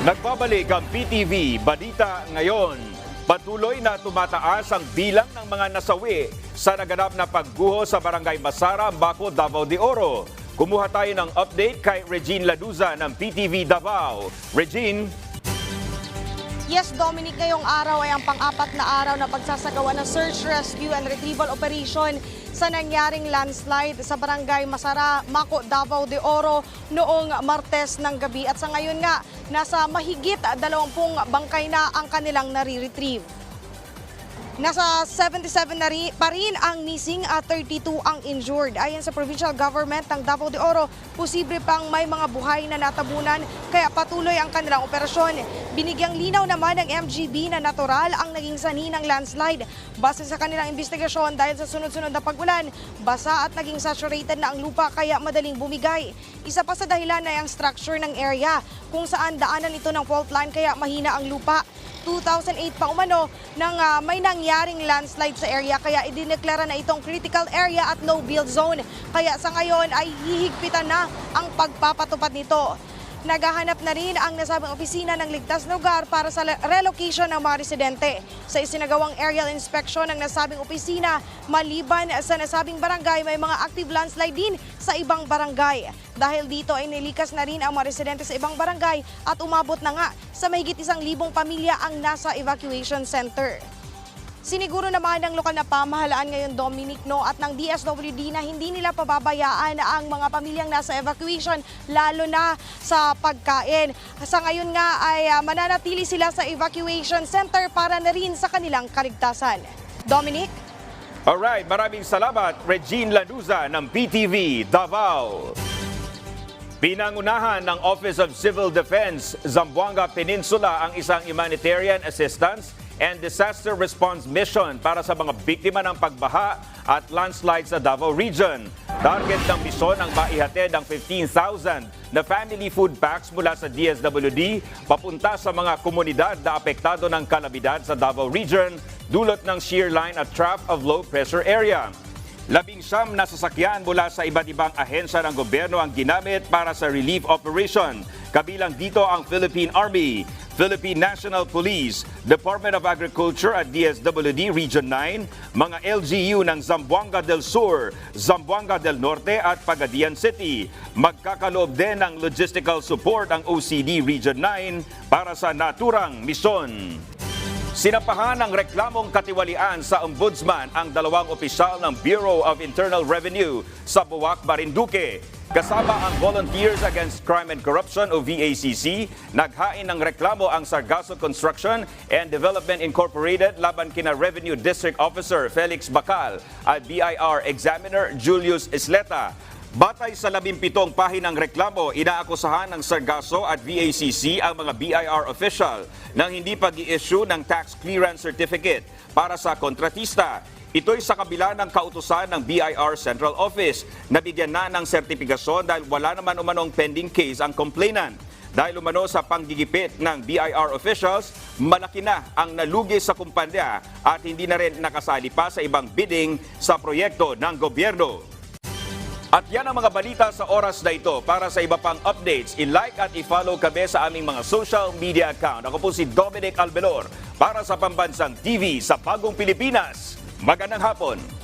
Nagbabalik ang PTV Balita ngayon. Patuloy na tumataas ang bilang ng mga nasawi sa naganap na pagguho sa Barangay Masara, Baco, Davao de Oro. Kumuha tayo ng update kay Regine Laduza ng PTV Davao. Regine, Yes, Dominic, ngayong araw ay ang pang-apat na araw na pagsasagawa ng search, rescue and retrieval operation sa nangyaring landslide sa barangay Masara, Mako, Davao de Oro noong Martes ng gabi. At sa ngayon nga, nasa mahigit 20 bangkay na ang kanilang nare-retrieve. Nasa 77 na rin, pa rin ang missing at 32 ang injured. Ayon sa provincial government ng Davao de Oro, posible pang may mga buhay na natabunan kaya patuloy ang kanilang operasyon. Binigyang linaw naman ng MGB na natural ang naging sani ng landslide. Base sa kanilang investigasyon dahil sa sunod-sunod na pagulan, basa at naging saturated na ang lupa kaya madaling bumigay. Isa pa sa dahilan ay ang structure ng area kung saan daanan ito ng fault line kaya mahina ang lupa. 2008 pa umano nang ah, may nangyaring landslide sa area kaya idineklara na itong critical area at no build zone. Kaya sa ngayon ay hihigpitan na ang pagpapatupad nito. Naghahanap na rin ang nasabing opisina ng ligtas na lugar para sa relocation ng mga residente. Sa isinagawang aerial inspection ng nasabing opisina, maliban sa nasabing barangay, may mga active landslide din sa ibang barangay. Dahil dito ay nilikas na rin ang mga residente sa ibang barangay at umabot na nga sa mahigit isang libong pamilya ang nasa evacuation center. Siniguro naman ng lokal na pamahalaan ngayon Dominic no at ng DSWD na hindi nila pababayaan ang mga pamilyang nasa evacuation lalo na sa pagkain. Sa ngayon nga ay ah, mananatili sila sa evacuation center para na rin sa kanilang kaligtasan. Dominic? alright, maraming salamat Regine Laduza ng PTV Davao. Pinangunahan ng Office of Civil Defense, Zamboanga Peninsula ang isang humanitarian assistance and disaster response mission para sa mga biktima ng pagbaha at landslide sa Davao Region. Target ng misyon ang maihatid ang 15,000 na family food packs mula sa DSWD papunta sa mga komunidad na apektado ng kalabidad sa Davao Region dulot ng shear line at trough of low pressure area. Labing siyam na sasakyan mula sa iba't ibang ahensya ng gobyerno ang ginamit para sa relief operation. Kabilang dito ang Philippine Army, Philippine National Police, Department of Agriculture at DSWD Region 9, mga LGU ng Zamboanga del Sur, Zamboanga del Norte at Pagadian City. Magkakaloob din ng logistical support ang OCD Region 9 para sa naturang misyon. Sinapahan ng reklamong katiwalian sa ombudsman ang dalawang opisyal ng Bureau of Internal Revenue sa Buwak, Marinduque. Kasama ang Volunteers Against Crime and Corruption o VACC, naghain ng reklamo ang Sargasso Construction and Development Incorporated laban kina Revenue District Officer Felix Bacal at BIR Examiner Julius Isleta. Batay sa 17 pahinang reklamo, inaakusahan ng Sargasso at VACC ang mga BIR official ng hindi pag issue ng tax clearance certificate para sa kontratista. Ito'y sa kabila ng kautusan ng BIR Central Office na bigyan na ng sertifikasyon dahil wala naman umanong pending case ang complainant. Dahil umano sa panggigipit ng BIR officials, malaki na ang nalugi sa kumpanya at hindi na rin nakasali pa sa ibang bidding sa proyekto ng gobyerno. At yan ang mga balita sa oras na ito. Para sa iba pang updates, i-like at i-follow kami sa aming mga social media account. Ako po si Dominic Albelor para sa Pambansang TV sa Bagong Pilipinas. Magandang hapon!